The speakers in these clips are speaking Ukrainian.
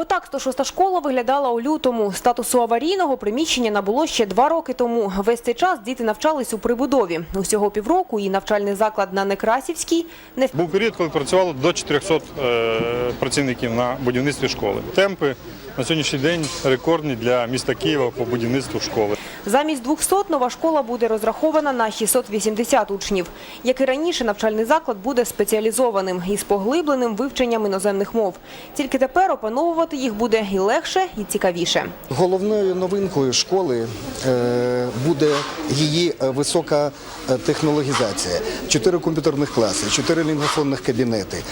Отак 106-та школа виглядала у лютому. Статусу аварійного приміщення набуло ще два роки тому. Весь цей час діти навчались у прибудові. Усього півроку і навчальний заклад на Некрасівській не Був період, коли працювало до 400 е, працівників на будівництві школи. Темпи на сьогоднішній день рекордні для міста Києва по будівництву школи. Замість 200 нова школа буде розрахована на 680 учнів. Як і раніше, навчальний заклад буде спеціалізованим із поглибленим вивченням іноземних мов. Тільки тепер опановувати їх буде і легше, і цікавіше. Головною новинкою школи е, буде її е, висока е, технологізація. Чотири комп'ютерних класи, чотири лінгофонних кабінети,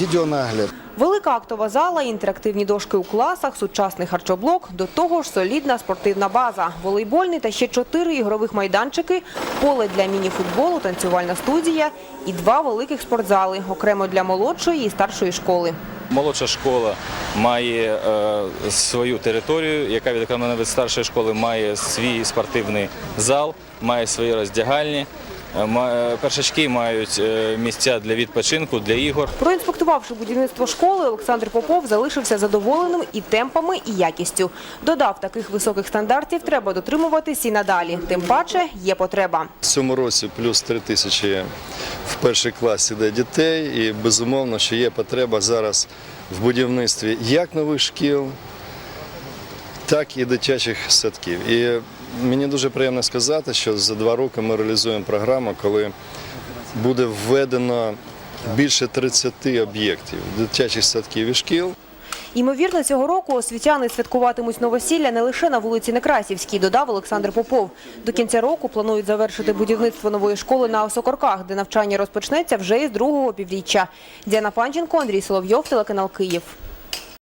відеонагляд. Велика актова зала, інтерактивні дошки у класах, сучасний харчоблок, до того ж солідна спортивна база, волейбольний та ще чотири ігрових майданчики, поле для міні-футболу, танцювальна студія і два великих спортзали, окремо для молодшої і старшої школи. Молодша школа має е, свою територію, яка відокремлена від старшої школи, має свій спортивний зал, має свої роздягальні. Е, ма- е, Першачки мають е, місця для відпочинку, для ігор. Проінспектувавши будівництво школи, Олександр Попов залишився задоволеним і темпами, і якістю. Додав, таких високих стандартів треба дотримуватись і надалі. Тим паче є потреба. В цьому році плюс 3 тисячі в перший клас іде дітей, і безумовно, що є потреба зараз в будівництві як нових шкіл, так і дитячих садків. І мені дуже приємно сказати, що за два роки ми реалізуємо програму, коли буде введено більше 30 об'єктів дитячих садків і шкіл. Ймовірно, цього року освітяни святкуватимуть новосілля не лише на вулиці Некрасівській, додав Олександр Попов. До кінця року планують завершити будівництво нової школи на Осокорках, де навчання розпочнеться вже із другого півріччя. Діана Панченко, Андрій Соловйов, телеканал Київ.